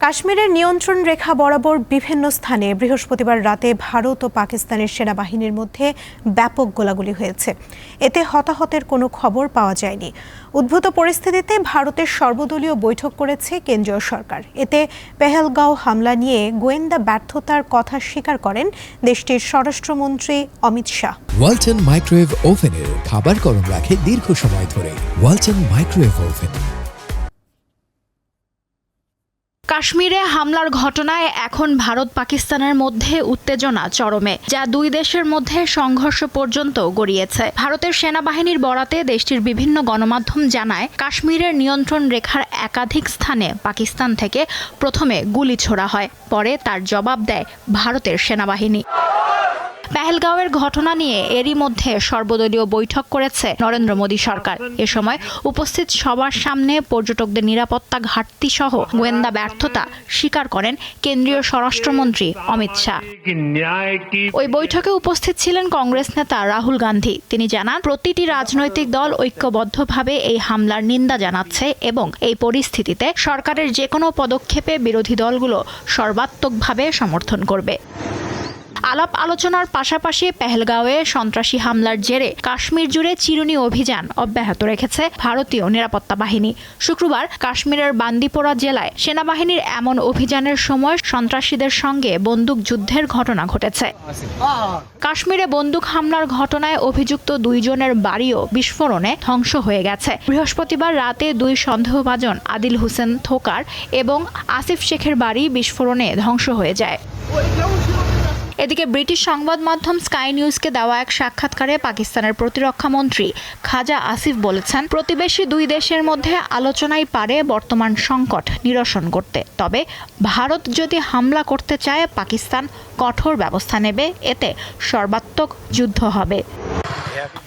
কাশ্মীরের নিয়ন্ত্রণ রেখা বরাবর বিভিন্ন স্থানে বৃহস্পতিবার রাতে ভারত ও পাকিস্তানের সেনাবাহিনীর মধ্যে ব্যাপক গোলাগুলি হয়েছে। এতে হতাহতের কোনো খবর পাওয়া যায়নি। উদ্ভূত পরিস্থিতিতে ভারতের সর্বদলীয় বৈঠক করেছে কেন্দ্রীয় সরকার। এতে পেহেলগাঁও হামলা নিয়ে গোয়েন্দা ব্যর্থতার কথা স্বীকার করেন দেশটির স্বরাষ্ট্রমন্ত্রী অমিত শাহ। ওয়ালটন মাইক্রোওয়েভ ওভেনের খাবার গরম রাখে দীর্ঘ সময় ধরে। Walton microwave oven. কাশ্মীরে হামলার ঘটনায় এখন ভারত পাকিস্তানের মধ্যে উত্তেজনা চরমে, যা দুই দেশের মধ্যে সংঘর্ষ পর্যন্ত গড়িয়েছে। ভারতের সেনাবাহিনীর বরাতে দেশটির বিভিন্ন গণমাধ্যম জানায়, কাশ্মীরের নিয়ন্ত্রণ রেখার একাধিক স্থানে পাকিস্তান থেকে প্রথমে গুলি ছোড়া হয়, পরে তার জবাব দেয় ভারতের সেনাবাহিনী। পেহেলগাঁওয়ের ঘটনা নিয়ে এরই মধ্যে সর্বদলীয় বৈঠক করেছে নরেন্দ্র মোদী সরকার। এ সময় উপস্থিত সবার সামনে পর্যটকদের নিরাপত্তা ঘাটতি সহ গোয়েন্দা ব্যর্থতা স্বীকার করেন কেন্দ্রীয় স্বরাষ্ট্রমন্ত্রী অমিত শাহ। ওই বৈঠকে উপস্থিত ছিলেন কংগ্রেস নেতা রাহুল গান্ধী। তিনি জানান, প্রতিটি রাজনৈতিক দল ঐক্যবদ্ধভাবে এই হামলার নিন্দা জানাচ্ছে এবং এই পরিস্থিতিতে সরকারের যে কোনো পদক্ষেপে বিরোধী দলগুলো সর্বাত্মকভাবে সমর্থন করবে। আলাপ আলোচনার পাশাপাশি পেহেলগাঁওয়ে সন্ত্রাসী হামলার জেরে কাশ্মীর জুড়ে চিরুনি অভিযান অব্যাহত রেখেছে ভারতীয় নিরাপত্তা বাহিনী। শুক্রবার কাশ্মীরের বান্দিপোরা জেলায় সেনাবাহিনীর এমন অভিযানের সময় সন্ত্রাসীদের সঙ্গে বন্দুক যুদ্ধের ঘটনা ঘটেছে। কাশ্মীরে বন্দুক হামলার ঘটনায় অভিযুক্ত দুইজনের বাড়িও বিস্ফোরণে ধ্বংস হয়ে গেছে। বৃহস্পতিবার রাতে দুই সন্দেহভাজন আদিল হোসেন থোকার এবং আসিফ শেখের বাড়ি বিস্ফোরণে ধ্বংস হয়ে যায়। এদিকে ব্রিটিশ সংবাদ মাধ্যম স্কাই নিউজকে দেওয়া এক সাক্ষাৎকারে পাকিস্তানের প্রতিরক্ষা মন্ত্রী খাজা আসিফ বলেছেন, প্রতিবেশী দুই দেশের মধ্যে আলোচনাই পারে বর্তমান সংকট নিরসন করতে। তবে ভারত যদি হামলা করতে চায়, পাকিস্তান কঠোর ব্যবস্থা নেবে। এতে সর্বাত্মক যুদ্ধ হবে।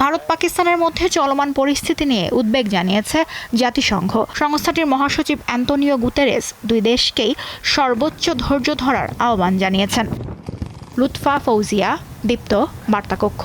ভারত পাকিস্তানের মধ্যে চলমান পরিস্থিতি নিয়ে উদ্বেগ জানিয়েছে জাতিসংঘ। সংস্থাটির মহাসচিব অ্যান্তনিও গুতেরেস দুই দেশকেই সর্বোচ্চ ধৈর্য ধরার আহ্বান জানিয়েছেন। লুৎফা ফৌজিয়া দীপ্ত বার্তাকক্ষ।